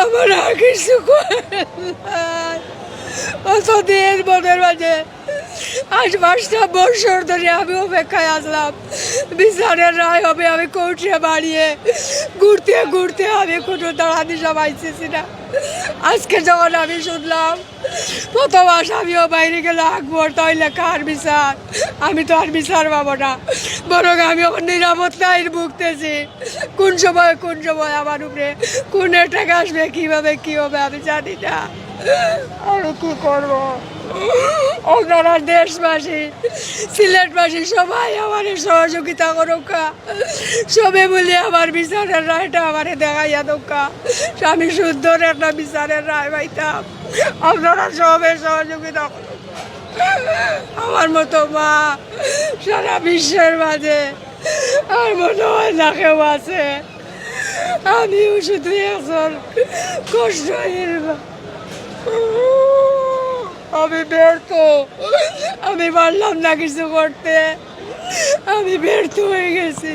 আমার আর কিছু অতদিন মনের মাঝে আজ পাঁচটা বছর ধরে আমি অপেক্ষায় আসলাম বিচারের রায় হবে, আমি কোর্টে বাড়িয়ে ঘুরতে ঘুরতে আমি কোনো দাঁড়ানি সবাইছি না। আজকে যখন আমি শুনলাম, প্রথম আসামিও বাইরে গেলে, আকবর তাইলে কার বিচার? আমি তো আর বিচার পাবো না। বরং আমি এখন নিরাপত্তায় ভুগতেছি। কোন সময় কোন সময় আমার উপরে কোন টাকা আসবে, কীভাবে, কি হবে, আমি জানি না। আমি কি করব? আপনারা দেশবাসী, সিলেটবাসী, সবাই আমার সহযোগিতা করুক। সবে বলে আমার বিচারের রায়টা আমার দেখাইয়া দোকা। আমি সুন্দর একটা বিচারের রায় পাইতাম। আপনারা সবে সহযোগিতা করুন আমার মতো মা সারা বিশ্বের মাঝে। আর মনে হয় না কেউ আছে। আমিও শুধু একজন কষ্টহীন আমি ব্যর্থ। আমি পারলাম না কিছু করতে। আমি ব্যর্থ হয়ে গেছি।